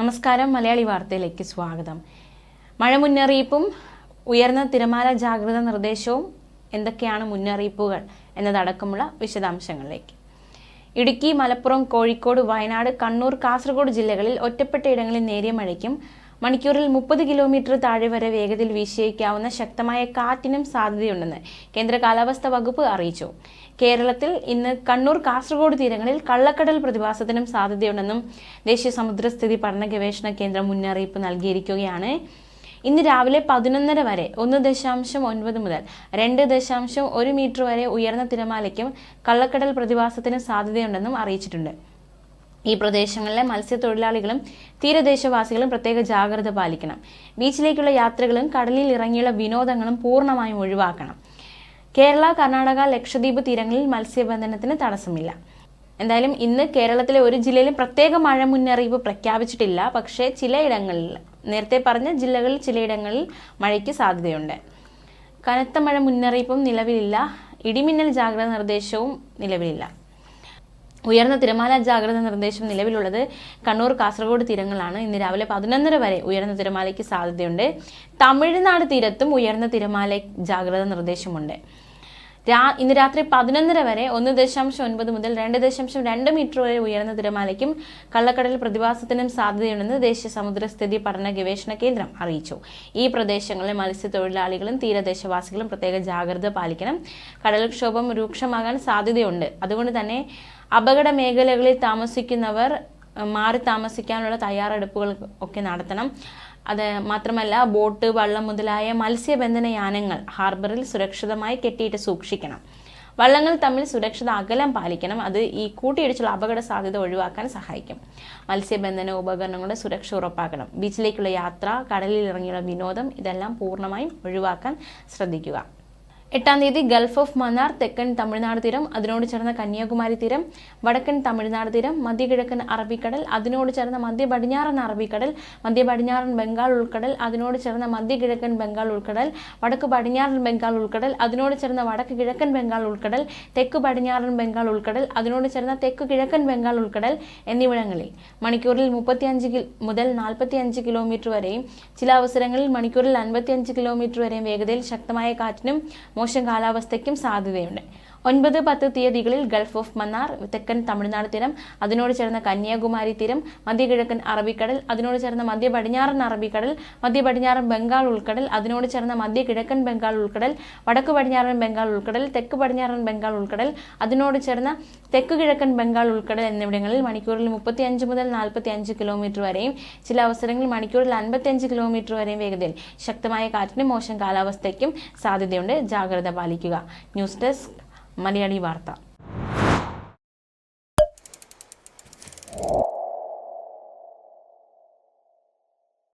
നമസ്കാരം മലയാളി വാർത്തയിലേക്ക് സ്വാഗതം. മഴ മുന്നറിയിപ്പും ഉയർന്ന തിരമാല ജാഗ്രത നിർദ്ദേശവും എന്തൊക്കെയാണ് മുന്നറിയിപ്പുകൾ എന്നതടക്കമുള്ള വിശദാംശങ്ങളിലേക്ക്. ഇടുക്കി മലപ്പുറം കോഴിക്കോട് വയനാട് കണ്ണൂർ കാസർഗോഡ് ജില്ലകളിൽ ഒറ്റപ്പെട്ട ഇടങ്ങളിൽ നേരിയ മഴയ്ക്കും മണിക്കൂറിൽ മുപ്പത് കിലോമീറ്റർ താഴെ വരെ വേഗതയിൽ വീശിയേക്കാവുന്ന ശക്തമായ കാറ്റിനും സാധ്യതയുണ്ടെന്ന് കേന്ദ്ര കാലാവസ്ഥാ വകുപ്പ് അറിയിച്ചു. കേരളത്തിൽ ഇന്ന് കണ്ണൂർ കാസർഗോഡ് തീരങ്ങളിൽ കള്ളക്കടൽ പ്രതിഭാസത്തിനും സാധ്യതയുണ്ടെന്നും ദേശീയ സമുദ്രസ്ഥിതി പഠന ഗവേഷണ കേന്ദ്രം മുന്നറിയിപ്പ് നൽകിയിരിക്കുകയാണ്. ഇന്ന് രാവിലെ പതിനൊന്നര വരെ ഒന്ന് ദശാംശം ഒൻപത് മുതൽ രണ്ട് ദശാംശം ഒരു മീറ്റർ വരെ ഉയർന്ന തിരമാലയ്ക്കും കള്ളക്കടൽ പ്രതിഭാസത്തിനും സാധ്യതയുണ്ടെന്നും അറിയിച്ചിട്ടുണ്ട്. ഈ പ്രദേശങ്ങളിലെ മത്സ്യത്തൊഴിലാളികളും തീരദേശവാസികളും പ്രത്യേക ജാഗ്രത പാലിക്കണം. ബീച്ചിലേക്കുള്ള യാത്രകളും കടലിൽ ഇറങ്ങിയുള്ള വിനോദങ്ങളും പൂർണമായും ഒഴിവാക്കണം. കേരള കർണാടക ലക്ഷദ്വീപ് തീരങ്ങളിൽ മത്സ്യബന്ധനത്തിന് തടസ്സമില്ല. എന്തായാലും ഇന്ന് കേരളത്തിലെ ഒരു ജില്ലയിലും പ്രത്യേക മഴ മുന്നറിയിപ്പ് പ്രഖ്യാപിച്ചിട്ടില്ല. പക്ഷേ ചിലയിടങ്ങളിൽ നേരത്തെ പറഞ്ഞ ജില്ലകളിൽ ചിലയിടങ്ങളിൽ മഴയ്ക്ക് സാധ്യതയുണ്ട്. കനത്ത മഴ മുന്നറിയിപ്പും നിലവിലില്ല. ഇടിമിന്നൽ ജാഗ്രത നിർദ്ദേശവും നിലവിലില്ല. ഉയർന്ന തിരമാല ജാഗ്രത നിർദ്ദേശം നിലവിലുള്ളത് കണ്ണൂർ കാസർഗോഡ് തീരങ്ങളാണ്. ഇന്ന് രാവിലെ പതിനൊന്നര വരെ ഉയർന്ന തിരമാലയ്ക്ക് സാധ്യതയുണ്ട്. തമിഴ്നാട് തീരത്തും ഉയർന്ന തിരമാല ജാഗ്രത നിർദ്ദേശമുണ്ട്. രാ ഇന്ന് രാത്രി പതിനൊന്നര വരെ ഒന്ന് ദശാംശം ഒൻപത് മുതൽ രണ്ട് ദശാംശം രണ്ട് മീറ്റർ വരെ ഉയർന്ന തിരമാലയ്ക്കും കള്ളക്കടൽ പ്രതിഭാസത്തിനും സാധ്യതയുണ്ടെന്ന് ദേശീയ സമുദ്രസ്ഥിതി പഠന ഗവേഷണ കേന്ദ്രം അറിയിച്ചു. ഈ പ്രദേശങ്ങളിലെ മത്സ്യത്തൊഴിലാളികളും തീരദേശവാസികളും പ്രത്യേക ജാഗ്രത പാലിക്കണം. കടൽക്ഷോഭം രൂക്ഷമാകാൻ സാധ്യതയുണ്ട്. അതുകൊണ്ട് തന്നെ അപകട മേഖലകളിൽ താമസിക്കുന്നവർ മാറി താമസിക്കാനുള്ള തയ്യാറെടുപ്പുകൾ ഒക്കെ നടത്തണം. അത് മാത്രമല്ല ബോട്ട് വള്ളം മുതലായ മത്സ്യബന്ധന യാനങ്ങൾ ഹാർബറിൽ സുരക്ഷിതമായി കെട്ടിയിട്ട് സൂക്ഷിക്കണം. വള്ളങ്ങൾ തമ്മിൽ സുരക്ഷിത അകലം പാലിക്കണം. അത് ഈ കൂട്ടിയിടിച്ചുള്ള അപകട സാധ്യത ഒഴിവാക്കാൻ സഹായിക്കും. മത്സ്യബന്ധന ഉപകരണങ്ങളുടെ സുരക്ഷ ഉറപ്പാക്കണം. ബീച്ചിലേക്കുള്ള യാത്ര കടലിൽ ഇറങ്ങിയുള്ള വിനോദം ഇതെല്ലാം പൂർണമായും ഒഴിവാക്കാൻ ശ്രദ്ധിക്കുക. എട്ടാം തീയതി ഗൾഫ് ഓഫ് മന്നാർ തെക്കൻ തമിഴ്നാട് തീരം അതിനോട് ചേർന്ന കന്യാകുമാരി തീരം വടക്കൻ തമിഴ്നാട് തീരം മധ്യകിഴക്കൻ അറബിക്കടൽ അതിനോട് ചേർന്ന മധ്യ പടിഞ്ഞാറൻ അറബിക്കടൽ മധ്യ പടിഞ്ഞാറൻ ബംഗാൾ ഉൾക്കടൽ അതിനോട് ചേർന്ന മധ്യകിഴക്കൻ ബംഗാൾ ഉൾക്കടൽ വടക്ക് പടിഞ്ഞാറൻ ബംഗാൾ ഉൾക്കടൽ അതിനോട് ചേർന്ന വടക്ക് കിഴക്കൻ ബംഗാൾ ഉൾക്കടൽ തെക്ക് പടിഞ്ഞാറൻ ബംഗാൾ ഉൾക്കടൽ അതിനോട് ചേർന്ന തെക്ക് കിഴക്കൻ ബംഗാൾ ഉൾക്കടൽ എന്നിവിടങ്ങളിൽ. മണിക്കൂറിൽ മുപ്പത്തിയഞ്ച് മുതൽ നാൽപ്പത്തിയഞ്ച് കിലോമീറ്റർ വരെയും ചില അവസരങ്ങളിൽ മണിക്കൂറിൽ അൻപത്തിയഞ്ച് കിലോമീറ്റർ വരെയും വേഗതയിൽ ശക്തമായ കാറ്റിനും മോശം കാലാവസ്ഥയ്ക്കും സാധ്യതയുണ്ട്. ഒൻപത് പത്ത് തീയതികളിൽ ഗൾഫ് ഓഫ് മന്നാർ തെക്കൻ തമിഴ്നാട് തീരം അതിനോട് ചേർന്ന കന്യാകുമാരി തീരം മധ്യകിഴക്കൻ അറബിക്കടൽ അതിനോട് ചേർന്ന മധ്യ പടിഞ്ഞാറൻ അറബിക്കടൽ മധ്യ പടിഞ്ഞാറൻ ബംഗാൾ ഉൾക്കടൽ അതിനോട് ചേർന്ന മധ്യ കിഴക്കൻ ബംഗാൾ ഉൾക്കടൽ വടക്ക് പടിഞ്ഞാറൻ ബംഗാൾ ഉൾക്കടൽ തെക്ക് പടിഞ്ഞാറൻ ബംഗാൾ ഉൾക്കടൽ അതിനോട് ചേർന്ന തെക്ക് കിഴക്കൻ ബംഗാൾ ഉൾക്കടൽ എന്നിവിടങ്ങളിൽ മണിക്കൂറിൽ മുപ്പത്തി അഞ്ച് മുതൽ നാൽപ്പത്തി അഞ്ച് കിലോമീറ്റർ വരെയും ചില അവസരങ്ങളിൽ മണിക്കൂറിൽ അൻപത്തിയഞ്ച് കിലോമീറ്റർ വരെയും വേഗതയിൽ ശക്തമായ കാറ്റിനും മോശം കാലാവസ്ഥയ്ക്കും സാധ്യതയുണ്ട്. ജാഗ്രത പാലിക്കുക. ന്യൂസ് ഡെസ്ക് മലയാളി വാർത്ത